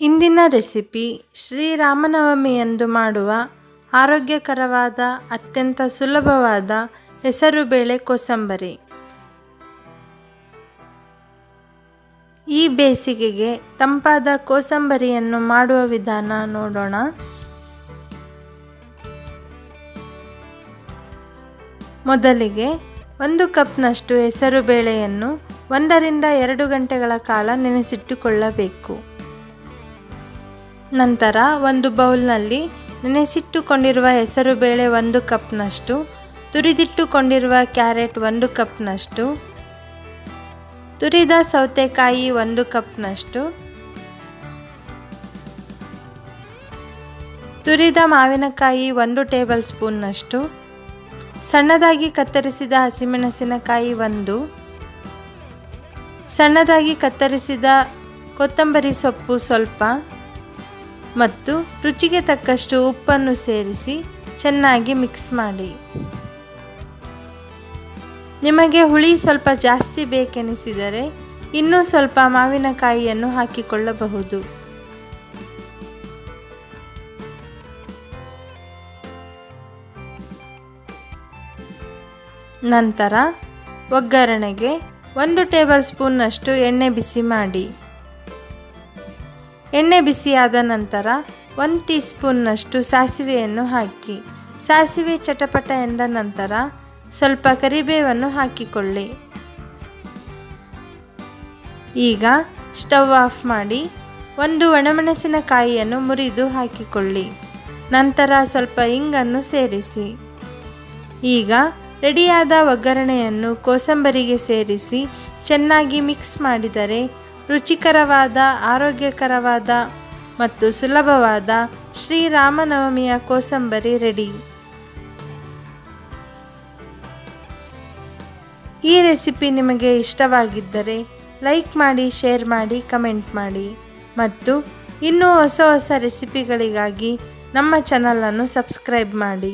ಇಂದಿನ ರೆಸಿಪಿ ಶ್ರೀರಾಮನವಮಿಯಂದು ಮಾಡುವ ಆರೋಗ್ಯಕರವಾದ, ಅತ್ಯಂತ ಸುಲಭವಾದ ಹೆಸರುಬೇಳೆ ಕೋಸಂಬರಿ. ಈ ಬೇಸಿಗೆಗೆ ತಂಪಾದ ಕೋಸಂಬರಿಯನ್ನು ಮಾಡುವ ವಿಧಾನ ನೋಡೋಣ. ಮೊದಲಿಗೆ ಒಂದು ಕಪ್ನಷ್ಟು ಹೆಸರುಬೇಳೆಯನ್ನು ಒಂದರಿಂದ ಎರಡು ಗಂಟೆಗಳ ಕಾಲ ನೆನೆಸಿಟ್ಟುಕೊಳ್ಳಬೇಕು. ನಂತರ ಒಂದು ಬೌಲ್ನಲ್ಲಿ ನೆನೆಸಿಟ್ಟುಕೊಂಡಿರುವ ಹೆಸರುಬೇಳೆ ಒಂದು ಕಪ್ನಷ್ಟು, ತುರಿದಿಟ್ಟುಕೊಂಡಿರುವ ಕ್ಯಾರೆಟ್ ಒಂದು ಕಪ್ನಷ್ಟು, ತುರಿದ ಸೌತೆಕಾಯಿ ಒಂದು ಕಪ್ನಷ್ಟು, ತುರಿದ ಮಾವಿನಕಾಯಿ ಒಂದು ಟೇಬಲ್ ಸ್ಪೂನ್ನಷ್ಟು, ಸಣ್ಣದಾಗಿ ಕತ್ತರಿಸಿದ ಹಸಿಮೆಣಸಿನಕಾಯಿ ಒಂದು, ಸಣ್ಣದಾಗಿ ಕತ್ತರಿಸಿದ ಕೊತ್ತಂಬರಿ ಸೊಪ್ಪು ಸ್ವಲ್ಪ ಮತ್ತು ರುಚಿಗೆ ತಕ್ಕಷ್ಟು ಉಪ್ಪನ್ನು ಸೇರಿಸಿ ಚೆನ್ನಾಗಿ ಮಿಕ್ಸ್ ಮಾಡಿ. ನಿಮಗೆ ಹುಳಿ ಸ್ವಲ್ಪ ಜಾಸ್ತಿ ಬೇಕೆನಿಸಿದರೆ ಇನ್ನೂ ಸ್ವಲ್ಪ ಮಾವಿನಕಾಯಿಯನ್ನು ಹಾಕಿಕೊಳ್ಳಬಹುದು. ನಂತರ ಒಗ್ಗರಣೆಗೆ ಒಂದು ಟೇಬಲ್ ಸ್ಪೂನ್ನಷ್ಟು ಎಣ್ಣೆ ಬಿಸಿ ಮಾಡಿ. ಎಣ್ಣೆ ಬಿಸಿಯಾದ ನಂತರ ಒಂದು ಟೀ ಸ್ಪೂನ್ನಷ್ಟು ಸಾಸಿವೆಯನ್ನು ಹಾಕಿ. ಸಾಸಿವೆ ಚಟಪಟ ಎಂದ ನಂತರ ಸ್ವಲ್ಪ ಕರಿಬೇವನ್ನು ಹಾಕಿಕೊಳ್ಳಿ. ಈಗ ಸ್ಟವ್ ಆಫ್ ಮಾಡಿ ಒಂದು ಒಣಮೆಣಸಿನಕಾಯಿಯನ್ನು ಮುರಿದು ಹಾಕಿಕೊಳ್ಳಿ. ನಂತರ ಸ್ವಲ್ಪ ಇಂಗನ್ನು ಸೇರಿಸಿ. ಈಗ ರೆಡಿಯಾದ ಒಗ್ಗರಣೆಯನ್ನು ಕೋಸಂಬರಿಗೆ ಸೇರಿಸಿ ಚೆನ್ನಾಗಿ ಮಿಕ್ಸ್ ಮಾಡಿದರೆ ರುಚಿಕರವಾದ, ಆರೋಗ್ಯಕರವಾದ ಮತ್ತು ಸುಲಭವಾದ ಶ್ರೀರಾಮನವಮಿಯ ಕೋಸಂಬರಿ ರೆಡಿ. ಈ ರೆಸಿಪಿ ನಿಮಗೆ ಇಷ್ಟವಾಗಿದ್ದರೆ ಲೈಕ್ ಮಾಡಿ, ಶೇರ್ ಮಾಡಿ, ಕಮೆಂಟ್ ಮಾಡಿ ಮತ್ತು ಇನ್ನೂ ಹೊಸ ಹೊಸ ರೆಸಿಪಿಗಳಿಗಾಗಿ ನಮ್ಮ ಚಾನಲನ್ನು ಸಬ್ಸ್ಕ್ರೈಬ್ ಮಾಡಿ.